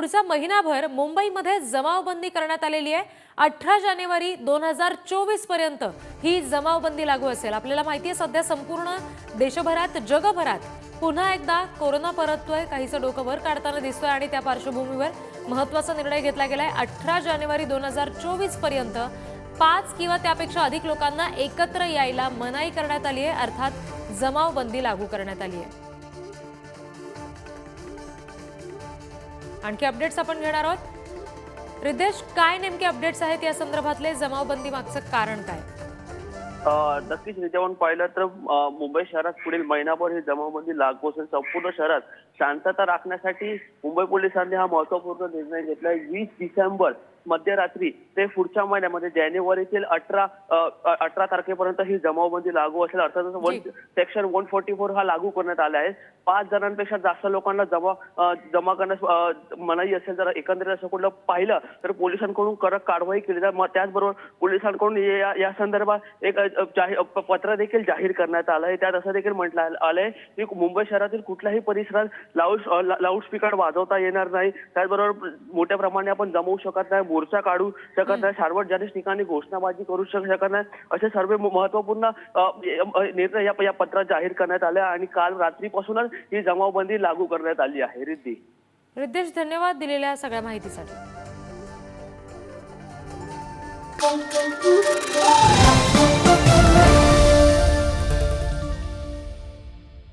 पुढचा महिनाभर मुंबईमध्ये जमावबंदी करण्यात आलेली आहे. अठरा जानेवारी दोन हजार चोवीसपर्यंत ही जमावबंदी लागू असेल. आपल्याला माहिती आहे सध्या संपूर्ण देशभरात जगभरात पुन्हा एकदा कोरोना परततोय. काहीचं डोकं वर काढताना दिसतोय आणि त्या पार्श्वभूमीवर महत्त्वाचा निर्णय घेतला गेलाय. अठरा जानेवारी दोन हजार चोवीसपर्यंत पाच किंवा त्यापेक्षा अधिक लोकांना एकत्र यायला मनाई करण्यात आली आहे. अर्थात जमावबंदी लागू करण्यात आली आहे. आणखी अपडेट्स आपण घेणार आहोत. रिद्धेश काय नेमके अपडेट्स आहेत या संदर्भातले? जमावबंदी मागचं कारण काय? नक्कीच रिजावून पाहिलं तर मुंबई शहरात पुढील महिनाभर ही जमावबंदी लागू असेल. संपूर्ण शहरात शांतता राखण्यासाठी मुंबई पोलिसांनी हा महत्त्वपूर्ण निर्णय घेतला वीस डिसेंबर मध्यरात्री ते पुढच्या महिन्यामध्ये जानेवारीतील अठरा अठरा तारखेपर्यंत ही जमावबंदी लागू असेल. अर्थातच one. Section one forty four हा लागू करण्यात आला आहे. पाच जणांपेक्षा जास्त लोकांना जमा जमा करण्यास मनाई असेल तर एकंदरीत असं कुठलं पाहिलं तर पोलिसांकडून कडक कारवाई केली जाईल. मग त्याचबरोबर पोलिसांकडून या या संदर्भात एक पत्र देखील जाहीर करण्यात आलं आहे. त्यात असं देखील म्हटलं आलंय की मुंबई शहरातील कुठल्याही परिसरात लाऊड लाऊडस्पीकर वाजवता येणार नाही. त्याचबरोबर मोठ्या प्रमाणे आपण जमवू शकत नाही. मोर्चा काढू शकत नाही सार्वजनिक ठिकाणी घोषणाबाजी करू शक- शकत नाही. असे सर्व महत्त्वपूर्ण निर्णय या पत्रात जाहीर करण्यात आले आणि काल रात्रीपासूनच ही जमावबंदी लागू करण्यात आली आहे. रिद्धी. रिद्धेश धन्यवाद दिलेल्या सगळ्या माहितीसाठी.